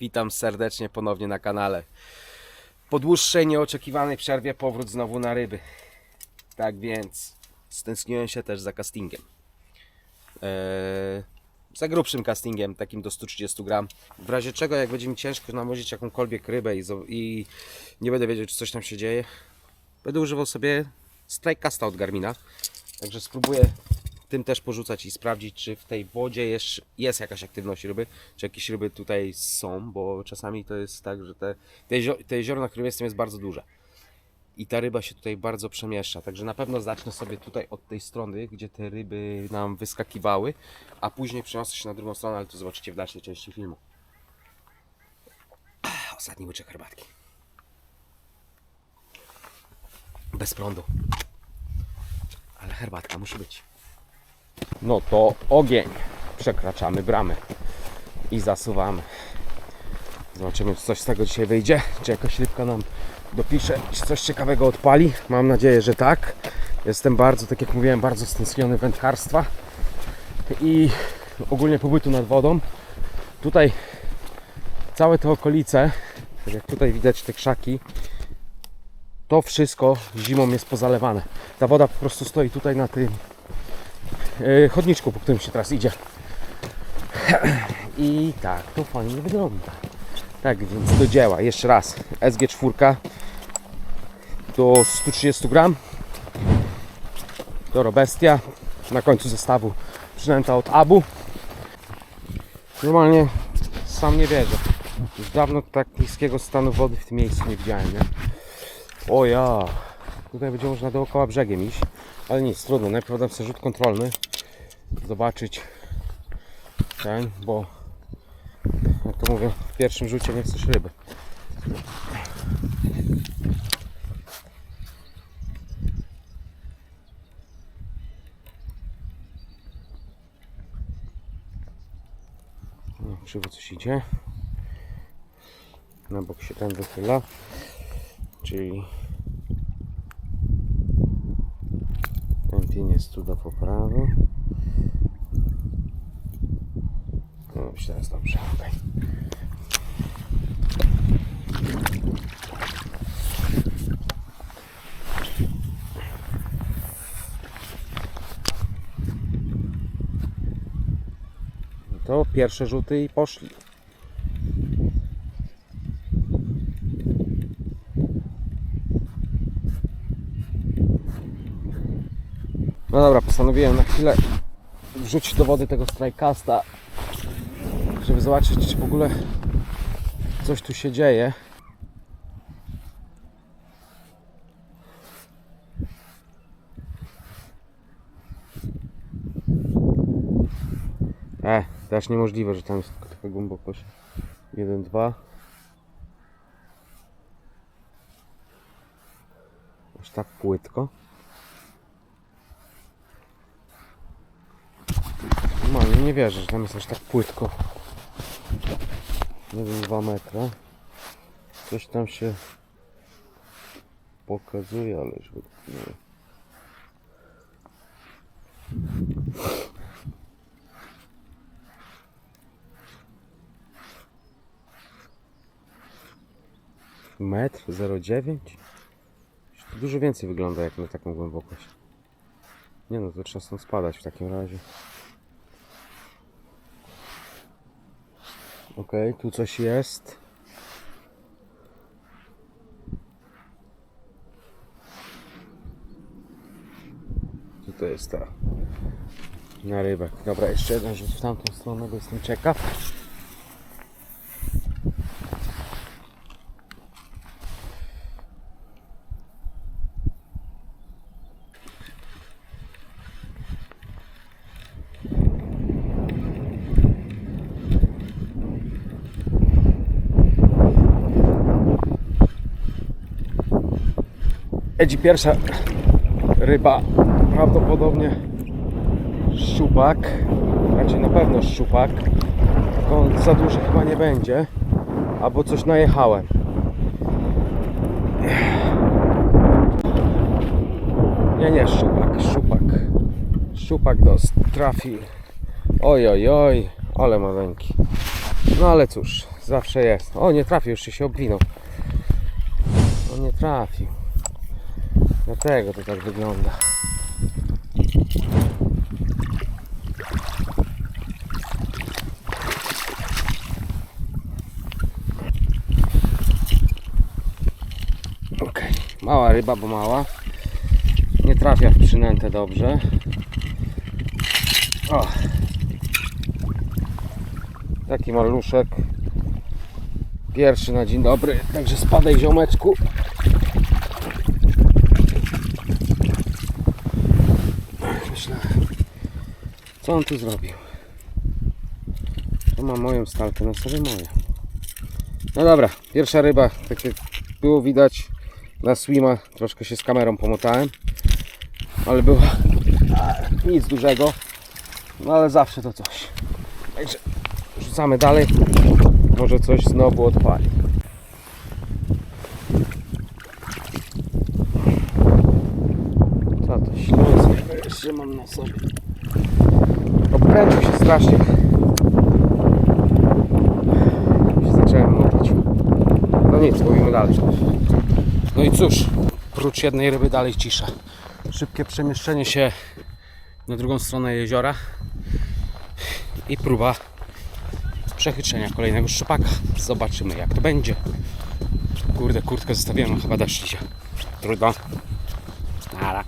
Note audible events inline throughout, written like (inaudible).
Witam serdecznie ponownie na kanale. Po dłuższej, nieoczekiwanej przerwie powrót znowu na ryby. Tak więc stęskniłem się też za castingiem. Eee, za grubszym castingiem, takim do 130 gram. W razie czego, jak będzie mi ciężko namozić jakąkolwiek rybę i, i nie będę wiedział, czy coś tam się dzieje, będę używał sobie Strikecasta od Garmina. Także spróbuję tym też porzucać i sprawdzić, czy w tej wodzie jest, jest jakaś aktywność ryby, czy jakieś ryby tutaj są, bo czasami to jest tak, że te, te, jezio- te jezioro, na którym jestem, jest bardzo duże. I ta ryba się tutaj bardzo przemieszcza. Także na pewno zacznę sobie tutaj od tej strony, gdzie te ryby nam wyskakiwały, a później przeniosę się na drugą stronę, ale to zobaczycie w dalszej części filmu. Ostatni łyczek herbatki. Bez prądu. Ale herbatka musi być. No to ogień. Przekraczamy bramy i zasuwamy. Zobaczymy, czy coś z tego dzisiaj wyjdzie. Czy jakaś rybka nam dopisze, czy coś ciekawego odpali. Mam nadzieję, że tak. Jestem bardzo, tak jak mówiłem, bardzo stęskniony wędkarstwa i ogólnie pobytu nad wodą. Tutaj całe te okolice, tak jak tutaj widać te krzaki, to wszystko zimą jest pozalewane. Ta woda po prostu stoi tutaj na tym chodniczku, po którym się teraz idzie. (clears throat) I tak, to fajnie wygląda. Tak więc do dzieła. Jeszcze raz. SG4 do 130 gram. Doro Bestia. Na końcu zestawu przynęta od Abu. Normalnie sam nie wierzę. Już dawno tak niskiego stanu wody w tym miejscu nie widziałem, nie? O ja. Tutaj będzie można dookoła brzegiem iść. Ale nic, trudno. Najpierw dam sobie rzut kontrolny. Zobaczyć ten, bo jak to mówię, w pierwszym rzucie nie chcesz ryby. No, krzywo coś idzie. Na bok się ten wychyla. Czyli ten pień jest tu do poprawy. Już teraz dobrze, okej. No To pierwsze rzuty i poszli. No dobra, postanowiłem na chwilę wrzucić do wody tego strajkasta, żeby zobaczyć, czy w ogóle coś tu się dzieje. E, też niemożliwe, że tam jest tylko taka głębokość. 1, 2. Aż tak płytko. Normalnie nie wierzę, że tam jest aż tak płytko. 1-2 metra. Coś tam się pokazuje, ale już nie. Metr 0,9? To dużo więcej wygląda jak na taką głębokość. Nie no, to trzeba stąd spadać w takim razie. Okej, tu coś jest. Co to jest ta? Na rybek. Dobra, jeszcze jeden rzut w tamtą stronę, bo jestem ciekaw. Edzi pierwsza ryba, prawdopodobnie szczupak, raczej na pewno szczupak, tylko on za duży chyba nie będzie, albo coś najechałem. Nie, nie, szczupak, szczupak, szczupak dos trafi, oj, oj, oj, ale maleńki. No ale cóż, zawsze jest. O, nie trafił, jeszcze się obwinął. O, nie trafił. Dlatego to tak wygląda. Okej, mała ryba, bo mała. Nie trafia w przynętę dobrze. O. Taki maluszek. Pierwszy na dzień dobry, także spadaj ziomeczku. Co on tu zrobił? To ma moją stalkę, no sobie moja. No dobra, pierwsza ryba, tak jak było widać na swima, troszkę się z kamerą pomotałem, ale była (laughs) nic dużego, no ale zawsze to coś. Także rzucamy dalej, może coś znowu odpali. Co to śląskie jeszcze mam na sobie. Obkręcił się strasznie. Się zacząłem motać. No nic, mówimy dalej. No i cóż, prócz jednej ryby dalej cisza. Szybkie przemieszczenie się na drugą stronę jeziora i próba przechytrzenia kolejnego szczupaka. Zobaczymy jak to będzie. Kurde, kurtkę zostawiłem, chyba deszcz idzie. Trudno. Nara.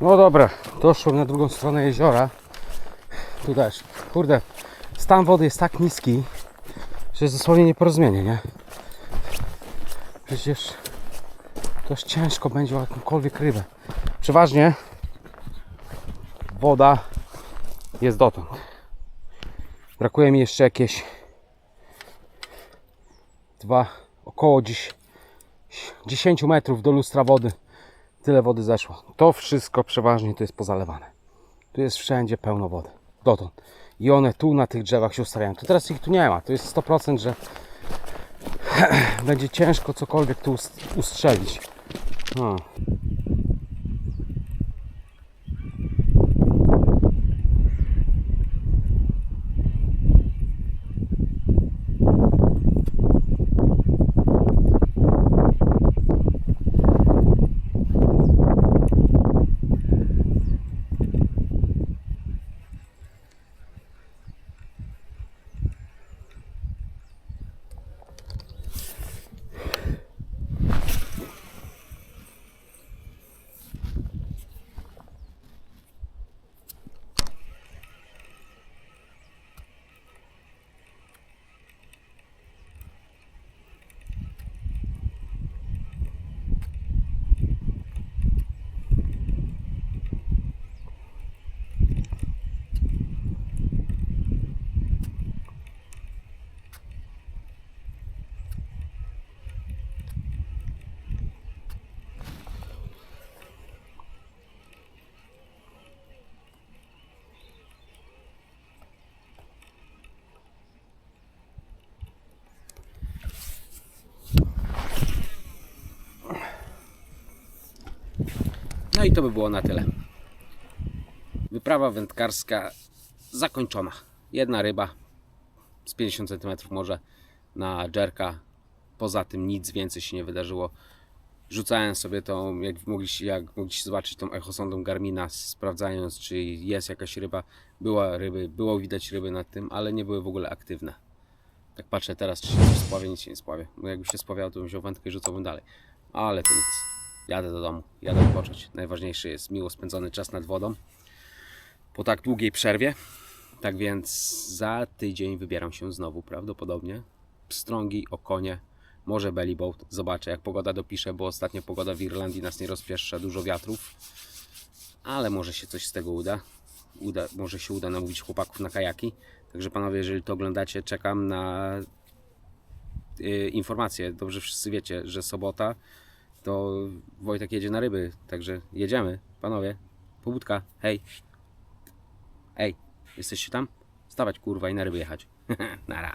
No dobra, doszłem na drugą stronę jeziora. Tu też. Kurde, stan wody jest tak niski, że jest dosłownie nieporozumienie, nie? Przecież dość ciężko będzie o jakąkolwiek rybę. Przeważnie woda jest dotąd. Brakuje mi jeszcze jakieś dwa, około dziś 10 metrów do lustra wody. Tyle wody zeszło. To wszystko przeważnie to jest pozalewane. Tu jest wszędzie pełno wody. Dotąd. I one tu na tych drzewach się ustawiają. To teraz ich tu nie ma. To jest 100%, że (clears throat) będzie ciężko cokolwiek tu ust- ustrzelić. No. No i to by było na tyle. Wyprawa wędkarska zakończona. Jedna ryba z 50 cm może na dżerka. Poza tym nic więcej się nie wydarzyło. Rzucałem sobie tą, jak mogliście, jak mogliście zobaczyć, tą echosondą Garmina, sprawdzając, czy jest jakaś ryba. Była ryby, było widać ryby nad tym, ale nie były w ogóle aktywne. Tak patrzę teraz, czy się coś spławia, nic się nie spławia. Bo jakby się spławiało, to bym wziął wędkę i rzucałbym dalej. Ale to nic. Jadę do domu, jadę odpocząć. Najważniejszy jest miło spędzony czas nad wodą po tak długiej przerwie. Tak więc za tydzień wybieram się znowu prawdopodobnie. Pstrągi, okonie, może bellyboat. Zobaczę jak pogoda dopisze, bo ostatnio pogoda w Irlandii nas nie rozpieszcza, dużo wiatrów. Ale może się coś z tego uda. uda może się uda namówić chłopaków na kajaki. Także panowie, jeżeli to oglądacie, czekam na y, informacje. Dobrze wszyscy wiecie, że sobota to Wojtek jedzie na ryby, także jedziemy, panowie. Pobudka, hej. Ej, jesteście tam? Stawać kurwa i na ryby jechać. (laughs) Nara.